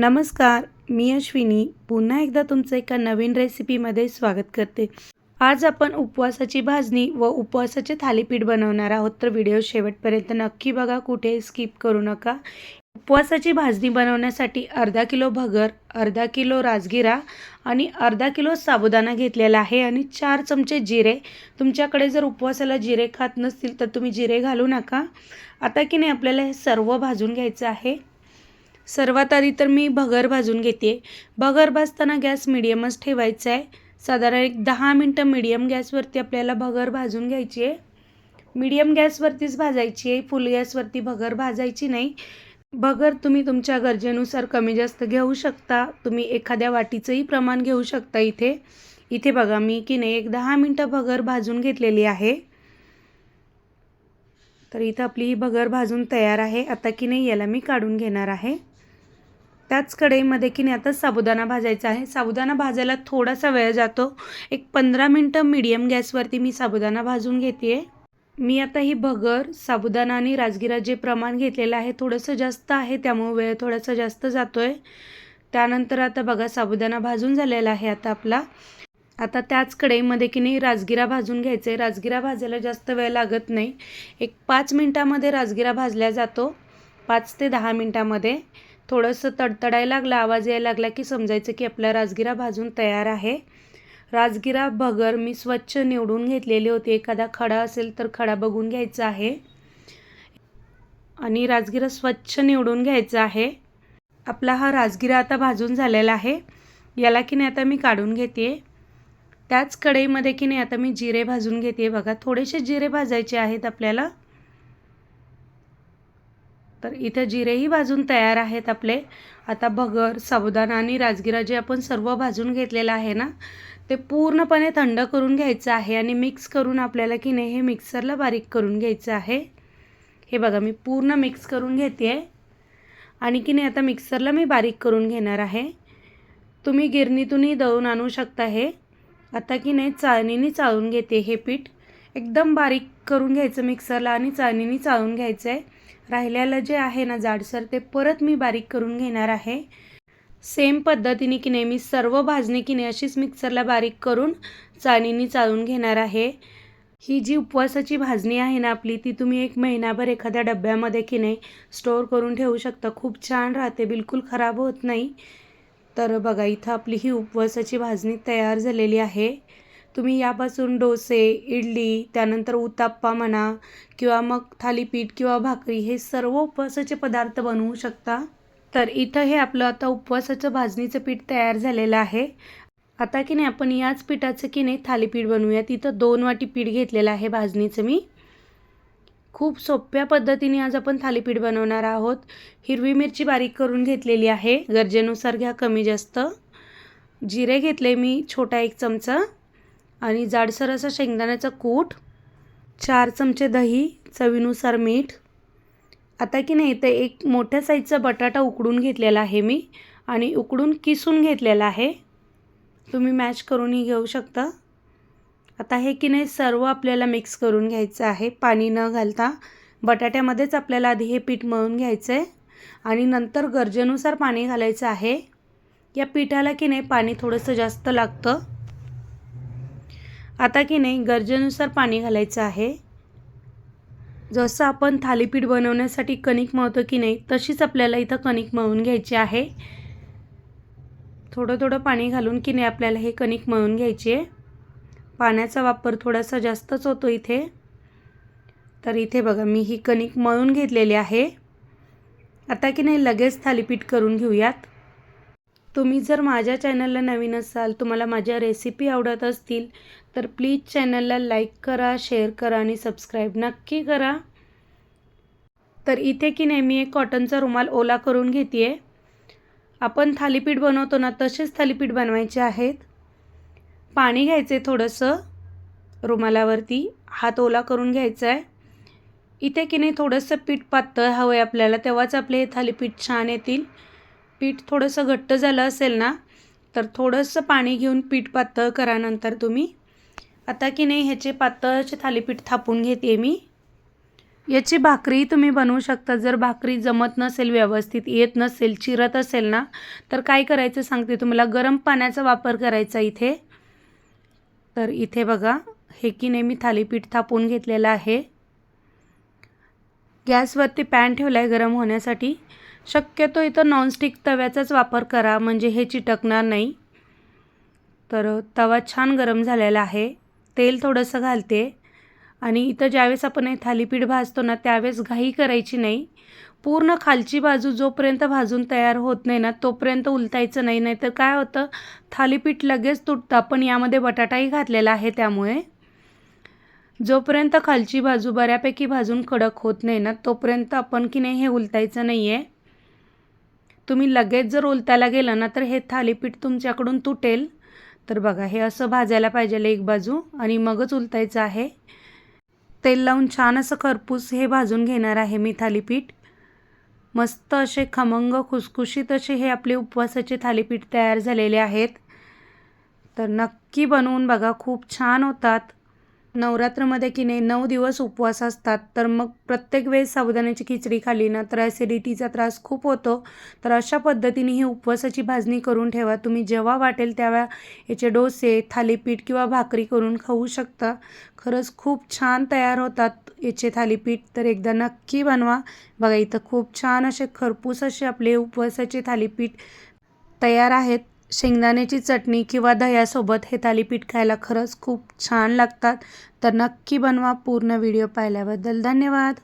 नमस्कार मी अश्विनी. पुन्हा एकदा तुमचं एका नवीन रेसिपीमध्ये स्वागत करते. आज आपण उपवासाची भाजणी व उपवासाचे थालीपीठ बनवणार आहोत तर व्हिडिओ शेवटपर्यंत नक्की बघा कुठे स्किप करू नका. उपवासाची भाजणी बनवण्यासाठी अर्धा किलो भगर अर्धा किलो राजगिरा आणि अर्धा किलो साबुदाणा घेतलेला आहे आणि चार चमचे जिरे. तुमच्याकडे जर उपवासाला जिरे खात नसतील तर तुम्ही जिरे घालू नका. आता की नाही आपल्याला हे सर्व भाजून घ्यायचं आहे. सर्वात आधी तर मी भगर भाजून घेते. भगर भाजताना गॅस मिडियमच ठेवायचा आहे. साधारण एक दहा मिनटं मिडियम गॅसवरती आपल्याला भगर भाजून घ्यायची आहे. मिडियम गॅसवरतीच भाजायची आहे. फुल गॅसवरती भगर भाजायची नाही. भगर तुम्ही तुमच्या गरजेनुसार कमी जास्त घेऊ शकता. तुम्ही एखाद्या वाटीचंही प्रमाण घेऊ शकता इथे. इथे बघा मी की नाही एक दहा मिनटं भगर भाजून घेतलेली आहे. तर इथं आपली ही भगर भाजून तयार आहे. आता की नाही याला मी काढून घेणार आहे. त्याच कढईमध्ये की नाही आता साबुदाणा भाजायचा आहे. साबुदाणा भाजायला थोडासा वेळ जातो. एक पंधरा मिनटं मीडियम गॅसवरती मी साबुदाणा भाजून घेते मी आता ही भगर साबुदाणा आणि राजगिरा जे प्रमाण घेतलेलं आहे थोडंसं जास्त आहे त्यामुळे वेळ थोडासा जास्त जातो आहे त्यानंतर आता बघा साबुदाणा भाजून झालेला आहे आता आपला. आता त्याच कढईमध्ये की नाही राजगिरा भाजून घ्यायचं आहे राजगिरा भाजायला जास्त वेळ लागत नाही. एक पाच मिनटामध्ये राजगिरा भाजल्या जातो. पाच ते दहा मिनटामध्ये. थोडंसं तडतडायला लागला आवाज यायला लागला की समजायचं की आपला राजगिरा भाजून तयार आहे. राजगिरा भगर मी स्वच्छ निवडून घेतलेली होती. एखादा खडा असेल तर खडा बघून घ्यायचा आहे. आणि राजगिरा स्वच्छ निवडून घ्यायचा आहे. आपला हा राजगिरा आता भाजून झालेला आहे. याला की नाही आता मी काढून घेते. त्याच कढईमध्ये की नाही आता मी जिरे भाजून घेते. बघा थोडेसे जिरे भाजायचे आहेत आपल्याला. तर इथे जिरेही भाजून तयार आहेत आपले. आता भगर साबुदाणा आणि राजगिरा जे आपण सर्व भाजून घेतलेलं आहे ना ते पूर्णपणे थंड करून घ्यायचं आहे आणि मिक्स करून आपल्याला की नाही हे मिक्सरला बारीक करून घ्यायचं आहे. हे बघा मी पूर्ण मिक्स करून घेते आहे आणि की नाही आता मिक्सरला मी बारीक करून घेणार आहे. तुम्ही गिरणीतूनही दळून आणू शकता हे. आता की नाही चाळणीने चाळून घेते हे पीठ. एकदम बारीक करून घ्यायचं मिक्सरला आणि चाळणीने चाळून घ्यायचं आहे राहिलेलं जे आहे ना जाडसर ते परत मी बारीक करून घेणार आहे. सेम पद्धतीने की नाही मी सर्व भाजणी की नाही अशीच मिक्सरला बारीक करून चाळणीने चाळून घेणार आहे. ही जी उपवासाची भाजणी आहे ना आपली ती तुम्ही एक महिनाभर एखाद्या डब्यामध्ये की नाही स्टोअर करून ठेवू शकता. खूप छान राहते बिलकुल खराब होत नाही. तर बघा इथं आपली ही उपवासाची भाजणी तयार झालेली आहे. तुम्ही यापासून डोसे इडली त्यानंतर उताप्पा म्हणा किंवा मग थालीपीठ किंवा भाकरी हे सर्व उपवासाचे पदार्थ बनवू शकता. तर इथं हे आपलं आता उपवासाचं भाजणीचं पीठ तयार झालेलं आहे. आता की नाही आपण याच पिठाचं की नाही थालीपीठ बनवूया. तिथं दोन वाटी पीठ घेतलेलं आहे भाजणीचं मी. खूप सोप्या पद्धतीने आज आपण थालीपीठ बनवणार आहोत. हिरवी मिरची बारीक करून घेतलेली आहे. गरजेनुसार घ्या कमी जास्त. जिरे घेतले मी छोटा एक चमचा. आणि जाडसर असा शेंगदाण्याचा कूट चार चमचे दही चवीनुसार मीठ. आता की नाही ते एक मोठ्या साईजचा बटाटा उकडून घेतलेला आहे मी आणि उकडून किसून घेतलेला आहे. तुम्ही मॅच करूनही घेऊ शकता. आता हे की नाही सर्व आपल्याला मिक्स करून घ्यायचं आहे. पाणी न घालता बटाट्यामध्येच आपल्याला आधी हे पीठ मळून घ्यायचं आहे आणि नंतर गरजेनुसार पाणी घालायचं आहे. या पिठाला की नाही पाणी थोडंसं जास्त लागतं. आता की नाही गरजेनुसार पाणी घालायचं आहे. जसं आपण थालीपीठ बनवण्यासाठी कणिक मळतो की नाही तशीच आपल्याला इथं कणिक मळून घ्यायची आहे. थोडं थोडं पाणी घालून की नाही आपल्याला हे कणिक मळून घ्यायची आहे. पाण्याचा वापर थोडासा जास्तच होतो इथे. तर इथे बघा मी ही कणिक मळून घेतलेली आहे. आता की नाही लगेच थालीपीठ करून घेऊयात. तुम्ही जर माझ्या चॅनलला नवीन असाल तुम्हाला माझ्या रेसिपी आवडत असतील तर प्लीज चॅनलला लाईक करा शेअर करा आणि सबस्क्राईब नक्की करा. तर इथे की नाही मी एक कॉटनचा रुमाल ओला करून घेते आहे आपण थालीपीठ बनवतो ना तसेच थालीपीठ बनवायचे आहेत. पाणी घ्यायचे थोडंसं. रुमालावरती हात ओला करून घ्यायचा आहे इथे की नाही थोडंसं पीठ पातळ हवं आहे आपल्याला तेव्हाच आपले हे थालीपीठ छान येतील. पीठ थोडंसं घट्ट झालं असेल ना तर थोडंसं पाणी घेऊन पीठ पातळ करा नंतर तुम्ही. आता की नाही ह्याचे पातळचे थालीपीठ थापून घेते मी. याची भाकरी तुम्ही बनवू शकता. जर भाकरी जमत नसेल व्यवस्थित येत नसेल चिरत असेल ना तर काय करायचं सांगते तुम्हाला. गरम पाण्याचा वापर करायचा इथे. तर इथे बघा हे की नाही मी थालीपीठ थापून घेतलेलं आहे. गॅसवरती पॅन ठेवला आहे गरम होण्यासाठी. शक्यतो इथं नॉनस्टिक तव्याचाच वापर करा म्हणजे हे चिटकणार नाही. तर तवा छान गरम झालेला आहे. तेल थोडंसं घालते. आणि इथं ज्यावेळेस आपण हे थालीपीठ भाजतो ना त्यावेळेस घाई करायची नाही. पूर्ण खालची बाजू जोपर्यंत भाजून तयार होत नाही ना तोपर्यंत उलटायचं नाही. नाहीतर काय होतं थालीपीठ लगेच तुटतं. पण यामध्ये बटाटाही घातलेला आहे त्यामुळे. जोपर्यंत खालची बाजू बऱ्यापैकी भाजून कडक होत नाही ना तोपर्यंत आपण की नाही हे उलटायचं नाही आहे तुम्ही लगेच जर उलटायला गेलं ना तर हे थालीपीठ तुमच्याकडून तुटेल. तर बघा हे असं भाजायला पाहिजे एक बाजू आणि मगच उलटायचं आहे. तेल लावून छान असं खरपूस हे भाजून घेणार आहे मी थालीपीठ. मस्त असे खमंग खुसखुशीत असे हे आपले उपवासाचे थालीपीठ तयार झालेले आहेत. तर नक्की बनवून बघा खूप छान होतात. नवरात्रमध्ये की नाही नऊ दिवस उपवास असतात. तर मग प्रत्येक वेळेस साबुदाण्याची खिचडी खाली ना तर ॲसिडिटीचा त्रास खूप होतो. तर अशा पद्धतीने ही उपवासाची भाजणी करून ठेवा. तुम्ही जेव्हा वाटेल तेव्हा याचे डोसे थालीपीठ किंवा भाकरी करून खाऊ शकता. खरंच खूप छान तयार होतात याचे थालीपीठ. तर एकदा नक्की बनवा. बघा इथं खूप छान असे खरपूस असे आपले उपवासाचे थालीपीठ तयार आहेत. शेंगदाण्याची चटणी किंवा दह्यासोबत हे थालीपीठ खायला खरंच खूप छान लागतात. तर नक्की बनवा पूर्ण व्हिडिओ पाहिल्याबद्दल धन्यवाद.